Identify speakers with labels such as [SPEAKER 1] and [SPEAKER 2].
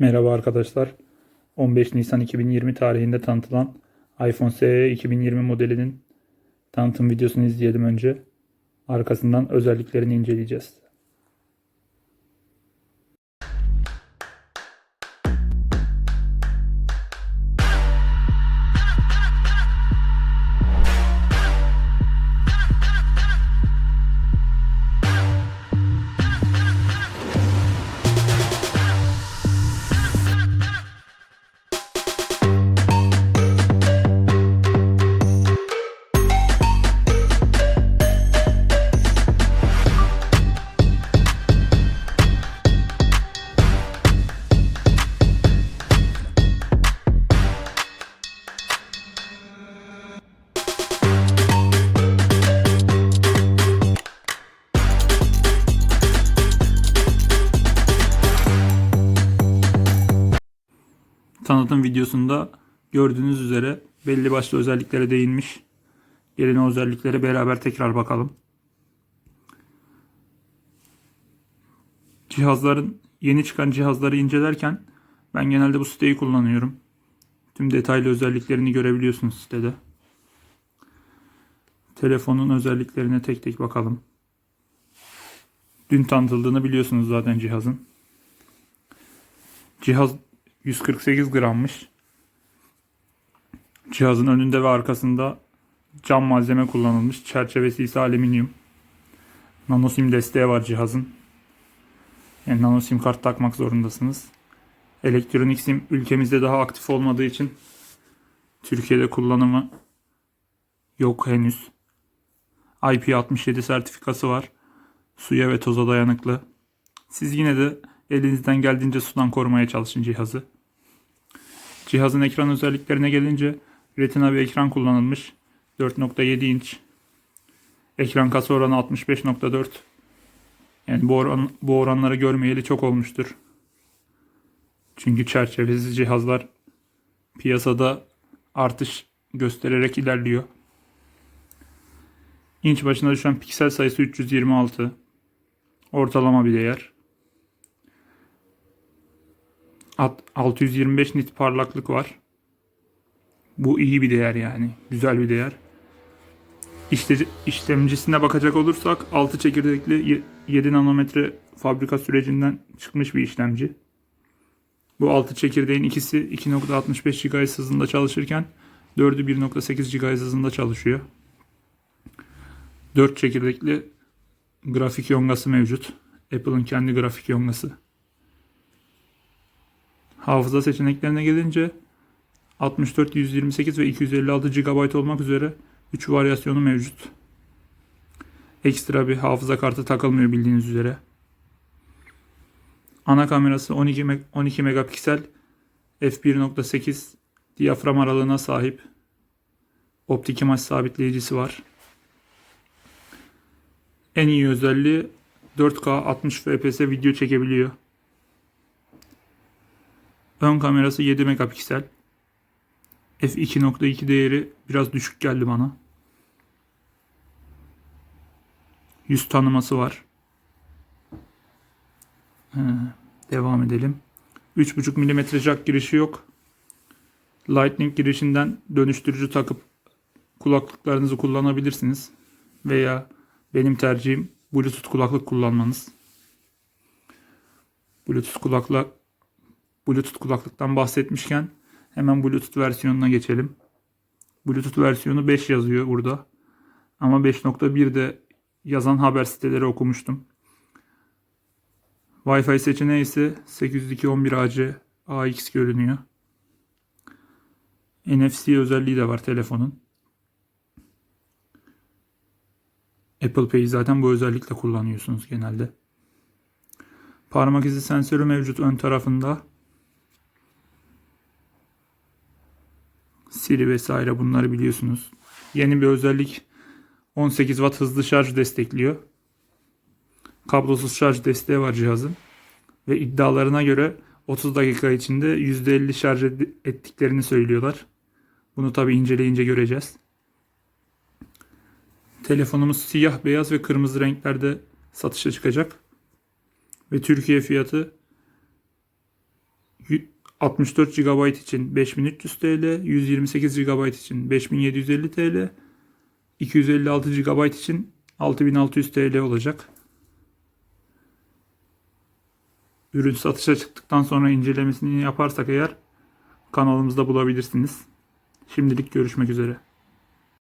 [SPEAKER 1] Merhaba arkadaşlar. 15 Nisan 2020 tarihinde tanıtılan iPhone SE 2020 modelinin tanıtım videosunu izleyelim önce. Arkasından özelliklerini inceleyeceğiz. Tanıtım videosunda gördüğünüz üzere belli başlı özelliklere değinmiş. Gelin o özelliklere beraber tekrar bakalım. Cihazların yeni çıkan cihazları incelerken ben genelde bu siteyi kullanıyorum. Tüm detaylı özelliklerini görebiliyorsunuz sitede. Telefonun özelliklerine tek tek bakalım. Dün tanıtıldığını biliyorsunuz zaten cihazın. Cihaz 148 grammış. Cihazın önünde ve arkasında cam malzeme kullanılmış. Çerçevesi ise alüminyum. Nano sim desteği var cihazın. Yani nano sim kart takmak zorundasınız. Elektronik sim ülkemizde daha aktif olmadığı için Türkiye'de kullanımı yok henüz. IP67 sertifikası var. Suya ve toza dayanıklı. Siz yine de elinizden geldiğince sudan korumaya çalışın cihazı. Cihazın ekran özelliklerine gelince Retina bir ekran kullanılmış. 4.7 inç. Ekran kasa oranı 65.4. Yani bu, oran, bu oranları görmeyeli çok olmuştur. Çünkü çerçevesiz cihazlar piyasada artış göstererek ilerliyor. İnç başına düşen piksel sayısı 326. Ortalama bir değer. 625 nit parlaklık var. Bu iyi bir değer yani. Güzel bir değer. İşte, işlemcisine bakacak olursak 6 çekirdekli ye- 7 nanometre fabrika sürecinden çıkmış bir işlemci. Bu 6 çekirdeğin ikisi 2.65 GHz hızında çalışırken 4'ü 1.8 GHz hızında çalışıyor. 4 çekirdekli grafik yongası mevcut. Apple'ın kendi grafik yongası. Hafıza seçeneklerine gelince 64, 128 ve 256 GB olmak üzere 3 varyasyonu mevcut. Ekstra bir hafıza kartı takılmıyor bildiğiniz üzere. Ana kamerası 12, me- 12 megapiksel f1.8 diyafram aralığına sahip. Optik imaj sabitleyicisi var. En iyi özelliği 4K 60 fps video çekebiliyor. Ön kamerası 7 megapiksel. f2.2 değeri biraz düşük geldi bana. Yüz tanıması var. Ee, devam edelim. 3.5 mm jack girişi yok. Lightning girişinden dönüştürücü takıp kulaklıklarınızı kullanabilirsiniz. Veya benim tercihim Bluetooth kulaklık kullanmanız. Bluetooth kulakla Bluetooth kulaklıktan bahsetmişken hemen Bluetooth versiyonuna geçelim. Bluetooth versiyonu 5 yazıyor burada. Ama 5.1'de yazan haber siteleri okumuştum. Wi-Fi seçeneği ise 802.11ac AX görünüyor. NFC özelliği de var telefonun. Apple Pay'i zaten bu özellikle kullanıyorsunuz genelde. Parmak izi sensörü mevcut ön tarafında. Siri vesaire bunları biliyorsunuz. Yeni bir özellik 18 Watt hızlı şarj destekliyor. Kablosuz şarj desteği var cihazın. Ve iddialarına göre 30 dakika içinde %50 şarj ettiklerini söylüyorlar. Bunu tabi inceleyince göreceğiz. Telefonumuz siyah, beyaz ve kırmızı renklerde satışa çıkacak. Ve Türkiye fiyatı 64 GB için 5300 TL, 128 GB için 5750 TL, 256 GB için 6600 TL olacak. Ürün satışa çıktıktan sonra incelemesini yaparsak eğer kanalımızda bulabilirsiniz. Şimdilik görüşmek üzere.